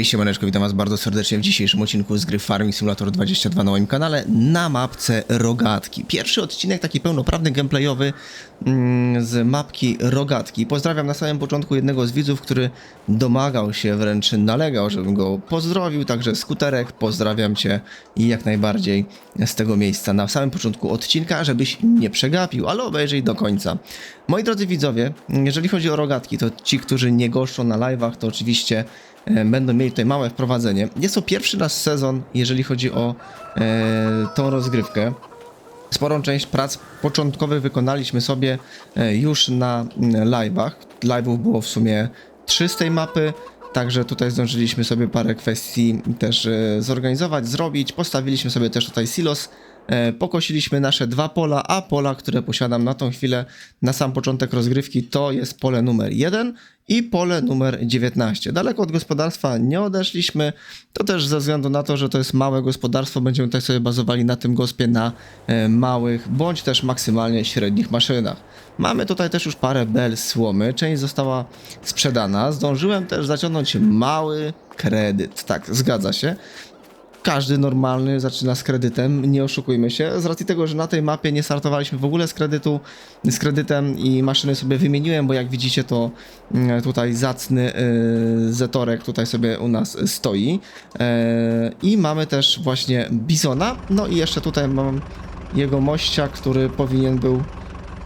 Cześć, siemaneczko, witam was bardzo serdecznie w dzisiejszym odcinku z gry Farming Simulator 22 na moim kanale na mapce Rogatki. Pierwszy odcinek taki pełnoprawny, gameplayowy mm, z mapki Rogatki. Pozdrawiam na samym początku jednego z widzów, który domagał się, wręcz nalegał, żebym go pozdrowił, także Skuterek, pozdrawiam cię i jak najbardziej z tego miejsca na samym początku odcinka, żebyś nie przegapił, ale obejrzyj do końca. Moi drodzy widzowie, jeżeli chodzi o Rogatki, to ci, którzy nie goszczą na live'ach, to oczywiście e, będą mieli tutaj małe wprowadzenie. Jest to pierwszy nasz sezon, jeżeli chodzi o e, tą rozgrywkę. Sporą część prac początkowych wykonaliśmy sobie e, już na live'ach. Live'ów było w sumie 3 z tej mapy, także tutaj zdążyliśmy sobie parę kwestii też e, zorganizować, zrobić. Postawiliśmy sobie też tutaj silos, pokosiliśmy nasze dwa pola, a pola, które posiadam na tą chwilę, na sam początek rozgrywki, to jest pole numer 1 i pole numer 19. Daleko od gospodarstwa nie odeszliśmy, to też ze względu na to, że to jest małe gospodarstwo, będziemy tutaj sobie bazowali na tym gospie na e, małych, bądź też maksymalnie średnich maszynach. Mamy tutaj też już parę bel słomy, część została sprzedana, zdążyłem też zaciągnąć mały kredyt, tak, zgadza się. Każdy normalny zaczyna z kredytem, nie oszukujmy się. Z racji tego, że na tej mapie nie startowaliśmy w ogóle z kredytu, z kredytem i maszyny sobie wymieniłem, bo jak widzicie to mm, tutaj zacny y, Zetorek tutaj sobie u nas stoi. E, I mamy też właśnie Bizona, no i jeszcze tutaj mam jego mościa, który powinien był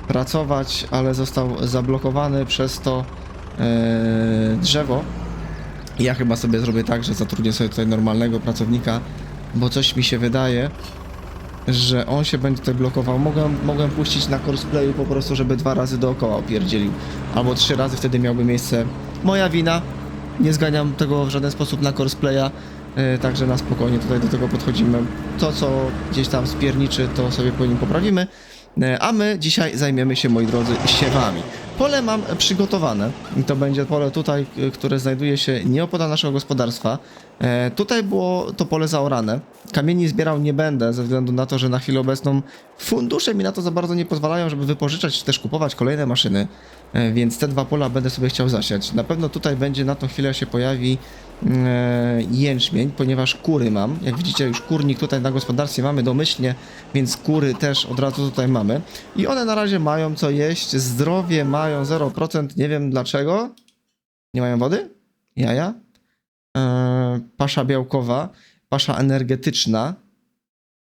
pracować, ale został zablokowany przez to e, drzewo. Ja chyba sobie zrobię tak, że zatrudnię sobie tutaj normalnego pracownika, bo coś mi się wydaje, że on się będzie tutaj blokował. Mogłem, mogłem puścić na courseplayu po prostu, żeby dwa razy dookoła opierdzielił. Albo trzy razy wtedy miałby miejsce. Moja wina. Nie zganiam tego w żaden sposób na courseplaya. Yy, także na spokojnie tutaj do tego podchodzimy. To, co gdzieś tam spierniczy, to sobie po nim poprawimy. E, A my dzisiaj zajmiemy się, moi drodzy, siewami. Pole mam przygotowane. I to będzie pole tutaj, y, które znajduje się nieopodal naszego gospodarstwa. E, tutaj było to pole zaorane. Kamieni zbierał nie będę, ze względu na to, że na chwilę obecną fundusze mi na to za bardzo nie pozwalają, żeby wypożyczać czy też kupować kolejne maszyny. E, więc te dwa pola będę sobie chciał zasiać. Na pewno tutaj będzie na tą chwilę się pojawi e, jęczmień, ponieważ kury mam. Jak widzicie, już kurnik tutaj na gospodarstwie mamy domyślnie, więc kury też od razu tutaj mamy. I one na razie mają co jeść, zdrowie mają 0%, nie wiem dlaczego. Nie mają wody? Jaja? E, pasza białkowa, pasza energetyczna,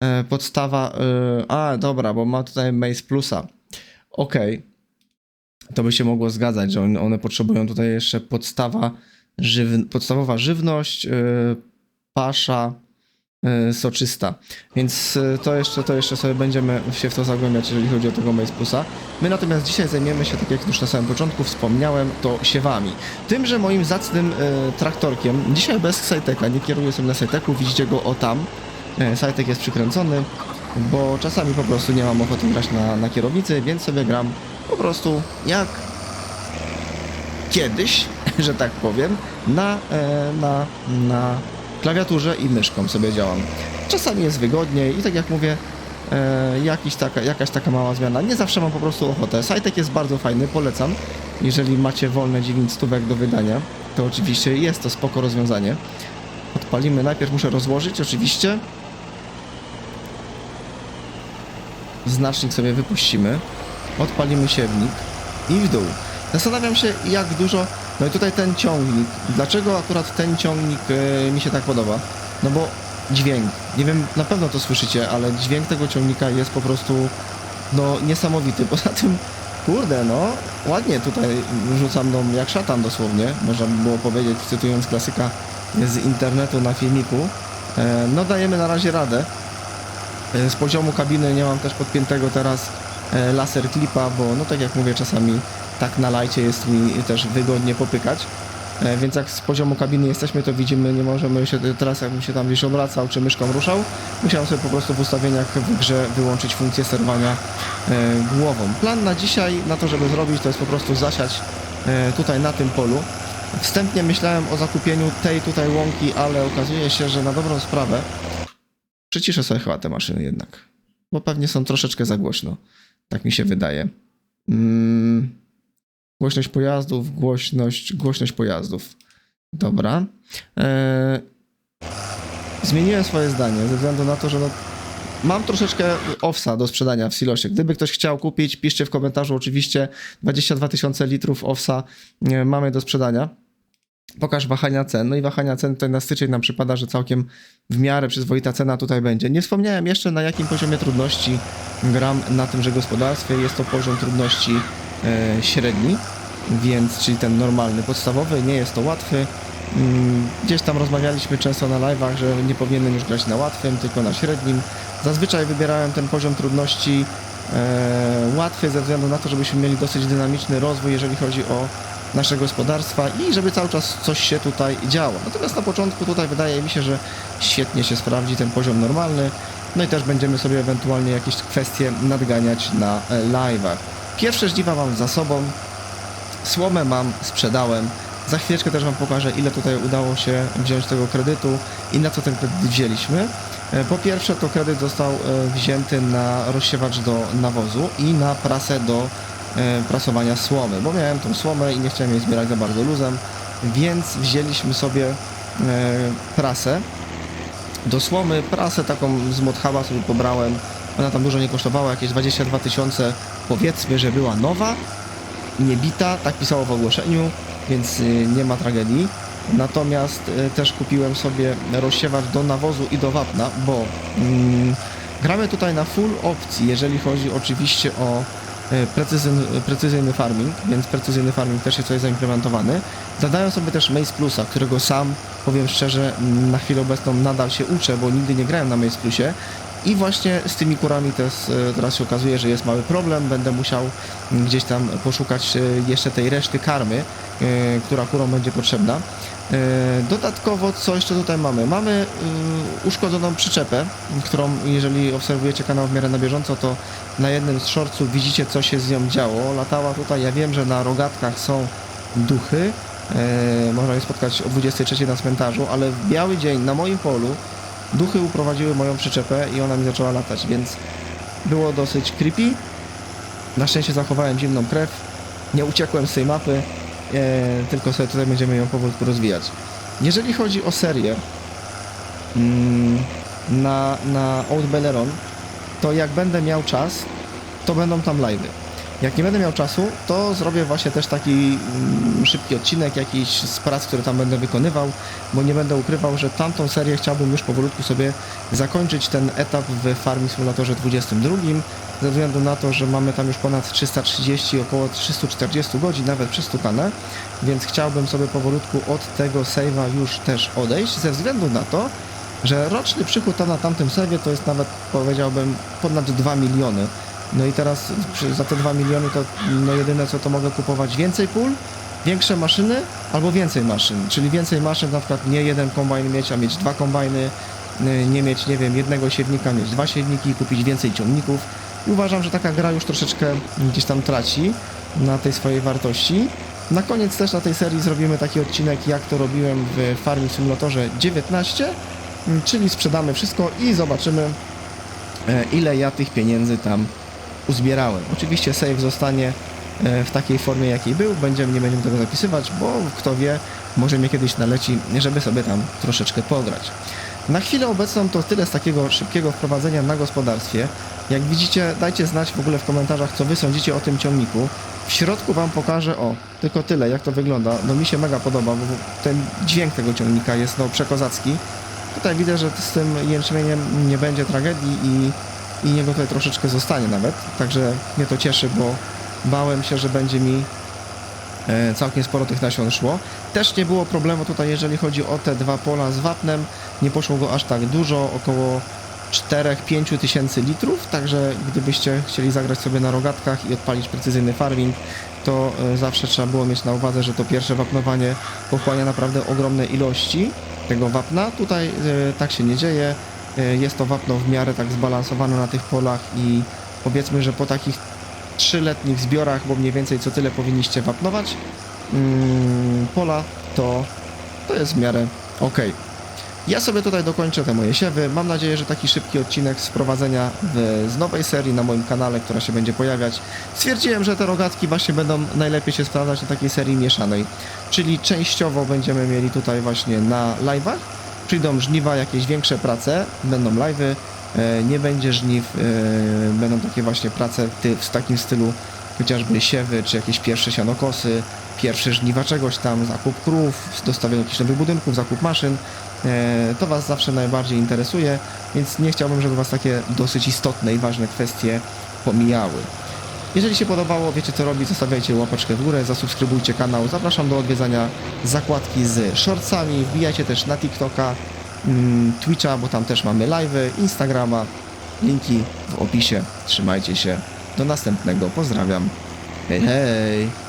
e, podstawa. E, a, dobra, bo ma tutaj Maze Plusa. Okej. To by się mogło zgadzać, że one, potrzebują tutaj jeszcze podstawa, żyw, podstawowa żywność, pasza soczysta. Więc e, to jeszcze, to jeszcze sobie będziemy się w to zagłębiać, jeżeli chodzi o tego Maze Plusa. My natomiast dzisiaj zajmiemy się, tak jak już na samym początku wspomniałem, to siewami. Tymże moim zacnym e, traktorkiem, dzisiaj bez Sajteka, nie kieruję sobie na Sajteku, widzicie go o tam. E, Sajtek jest przykręcony, bo czasami po prostu nie mam ochoty grać na, na kierownicy, więc sobie gram po prostu jak kiedyś, że tak powiem, na, e, na, na klawiaturze i myszką sobie działam. Czasami jest wygodniej i tak jak mówię, e, jakiś taka, jakaś taka mała zmiana. Nie zawsze mam po prostu ochotę. Sajtek jest bardzo fajny, polecam. Jeżeli macie wolne 9 stówek do wydania, to oczywiście jest to spoko rozwiązanie. Odpalimy, najpierw muszę rozłożyć oczywiście. Znacznik sobie wypuścimy. Odpalimy siewnik i w dół. Zastanawiam się jak dużo... No i tutaj ten ciągnik. Dlaczego akurat ten ciągnik e, mi się tak podoba? No bo dźwięk. Nie wiem, na pewno to słyszycie, ale dźwięk tego ciągnika jest po prostu no niesamowity. Poza tym, kurde, no ładnie tutaj rzucam no jak szatan dosłownie, można by było powiedzieć, cytując klasyka z internetu na filmiku. E, no dajemy na razie radę. E, Z poziomu kabiny nie mam też podpiętego teraz laser clipa, bo no tak jak mówię, czasami tak na lajcie jest mi też wygodnie popykać. E, Więc jak z poziomu kabiny jesteśmy, to widzimy, nie możemy się teraz, jakbym się tam gdzieś obracał czy myszką ruszał, musiałem sobie po prostu w ustawieniach w grze wyłączyć funkcję sterowania e, głową. Plan na dzisiaj, na to, żeby zrobić, to jest po prostu zasiać e, tutaj na tym polu. Wstępnie myślałem o zakupieniu tej tutaj łąki, ale okazuje się, że na dobrą sprawę przyciszę sobie chyba te maszyny jednak, bo pewnie są troszeczkę za głośno. Tak mi się wydaje. Mm, głośność pojazdów, głośność, głośność pojazdów. Dobra. E, zmieniłem swoje zdanie ze względu na to, że no, mam troszeczkę owsa do sprzedania w silosie. Gdyby ktoś chciał kupić, piszcie w komentarzu oczywiście 22 tysiące litrów owsa e, mamy do sprzedania. Pokaż wahania cen. No i wahania cen tutaj na styczeń nam przypada, że całkiem w miarę przyzwoita cena tutaj będzie. Nie wspomniałem jeszcze na jakim poziomie trudności gram na tymże gospodarstwie. Jest to poziom trudności e, średni, więc czyli ten normalny, podstawowy. Nie jest to łatwy. Mm, Gdzieś tam rozmawialiśmy często na live'ach, że nie powinienem już grać na łatwym, tylko na średnim. Zazwyczaj wybierałem ten poziom trudności e, łatwy ze względu na to, żebyśmy mieli dosyć dynamiczny rozwój, jeżeli chodzi o nasze gospodarstwa i żeby cały czas coś się tutaj działo. Natomiast na początku tutaj wydaje mi się, że świetnie się sprawdzi ten poziom normalny. No i też będziemy sobie ewentualnie jakieś kwestie nadganiać na e, live'ach. Pierwsze żniwa mam za sobą. Słomę mam, sprzedałem. Za chwileczkę też Wam pokażę, ile tutaj udało się wziąć tego kredytu i na co ten kredyt wzięliśmy. E, Po pierwsze, to kredyt został e, wzięty na rozsiewacz do nawozu i na prasę do e, prasowania słomy, bo miałem tą słomę i nie chciałem jej zbierać za bardzo luzem, więc wzięliśmy sobie prasę. Do słomy prasę taką z Modhuba sobie pobrałem. Ona tam dużo nie kosztowała, jakieś 22 tysiące. Powiedzmy, że była nowa, niebita, tak pisało w ogłoszeniu, więc y, nie ma tragedii. Natomiast y, też kupiłem sobie rozsiewacz do nawozu i do wapna, bo mm, gramy tutaj na full opcji, jeżeli chodzi oczywiście o y, precyzyjny, precyzyjny farming, więc precyzyjny farming też jest tutaj zaimplementowany. Zadają sobie też Maze Plusa, którego sam, powiem szczerze, na chwilę obecną nadal się uczę, bo nigdy nie grałem na Maze Plusie. I właśnie z tymi kurami też e, teraz się okazuje, że jest mały problem. Będę musiał gdzieś tam poszukać e, jeszcze tej reszty karmy, e, która kurom będzie potrzebna. Dodatkowo, co jeszcze tutaj mamy? Mamy uszkodzoną przyczepę, którą jeżeli obserwujecie kanał w miarę na bieżąco, to na jednym z shortsów widzicie, co się z nią działo. Latała tutaj, ja wiem, że na rogatkach są duchy, można je spotkać o 23 na cmentarzu, ale w biały dzień na moim polu duchy uprowadziły moją przyczepę i ona mi zaczęła latać, więc było dosyć creepy. Na szczęście zachowałem zimną krew, nie uciekłem z tej mapy, e, tylko sobie tutaj będziemy ją powolutku rozwijać. Jeżeli chodzi o serię mm, na, na Old Belleron, to jak będę miał czas, to będą tam live'y. Jak nie będę miał czasu, to zrobię właśnie też taki mm, szybki odcinek jakiś z prac, które tam będę wykonywał, bo nie będę ukrywał, że tamtą serię chciałbym już powolutku sobie zakończyć ten etap w Farming Simulatorze 22, ze względu na to, że mamy tam już ponad 330, około 340 godzin nawet przestukane, więc chciałbym sobie powolutku od tego save'a już też odejść, ze względu na to, że roczny przychód na tamtym serwie to jest nawet powiedziałbym ponad 2 miliony. No i teraz za te 2 miliony to no jedyne co to mogę kupować więcej pól, większe maszyny albo więcej maszyn, czyli więcej maszyn, na przykład nie jeden kombajn mieć, a mieć dwa kombajny, y, nie mieć, nie wiem, jednego siewnika, mieć dwa siewniki kupić więcej ciągników. I uważam, że taka gra już troszeczkę gdzieś tam traci na tej swojej wartości. Na koniec też na tej serii zrobimy taki odcinek, jak to robiłem w Farming Simulatorze 19, mm, czyli sprzedamy wszystko i zobaczymy, e, ile ja tych pieniędzy tam uzbierałem. Oczywiście save zostanie e, w takiej formie, jakiej był, będziemy, nie będziemy tego zapisywać, bo kto wie, może mnie kiedyś naleci, żeby sobie tam troszeczkę pograć. Na chwilę obecną to tyle z takiego szybkiego wprowadzenia na gospodarstwie. Jak widzicie, dajcie znać w ogóle w komentarzach, co wy sądzicie o tym ciągniku. W środku wam pokażę, o, tylko tyle, jak to wygląda. No mi się mega podoba, bo ten dźwięk tego ciągnika jest no przekozacki. Tutaj widzę, że z tym jęczmieniem nie będzie tragedii i, i niego tutaj troszeczkę zostanie nawet. Także mnie to cieszy, bo bałem się, że będzie mi e, całkiem sporo tych nasion szło. Też nie było problemu tutaj, jeżeli chodzi o te dwa pola z wapnem. Nie poszło go aż tak dużo, około 4-5 tysięcy litrów, także gdybyście chcieli zagrać sobie na rogatkach i odpalić precyzyjny farming, to e, zawsze trzeba było mieć na uwadze, że to pierwsze wapnowanie pochłania naprawdę ogromne ilości tego wapna. Tutaj e, tak się nie dzieje. E, Jest to wapno w miarę tak zbalansowane na tych polach i powiedzmy, że po takich trzyletnich zbiorach, bo mniej więcej co tyle powinniście wapnować mm, pola, to, to jest w miarę ok. Ja sobie tutaj dokończę te moje siewy. Mam nadzieję, że taki szybki odcinek z wprowadzenia w, z nowej serii na moim kanale, która się będzie pojawiać. Stwierdziłem, że te rogatki właśnie będą najlepiej się sprawdzać na takiej serii mieszanej. Czyli częściowo będziemy mieli tutaj właśnie na live'ach. Przyjdą żniwa, jakieś większe prace, będą live'y, e, nie będzie żniw, e, będą takie właśnie prace w takim stylu chociażby siewy, czy jakieś pierwsze sianokosy, pierwsze żniwa czegoś tam, zakup krów, dostawienie jakichś nowych budynków, zakup maszyn. E, To Was zawsze najbardziej interesuje, więc nie chciałbym, żeby Was takie dosyć istotne i ważne kwestie pomijały. Jeżeli się podobało, wiecie co robić, zostawiajcie łapeczkę w górę, zasubskrybujcie kanał. Zapraszam do odwiedzania zakładki z shortsami. Wbijajcie też na TikToka, mm, Twitcha, bo tam też mamy live'y, Instagrama. Linki w opisie. Trzymajcie się. Do następnego. Pozdrawiam. Hej, hej.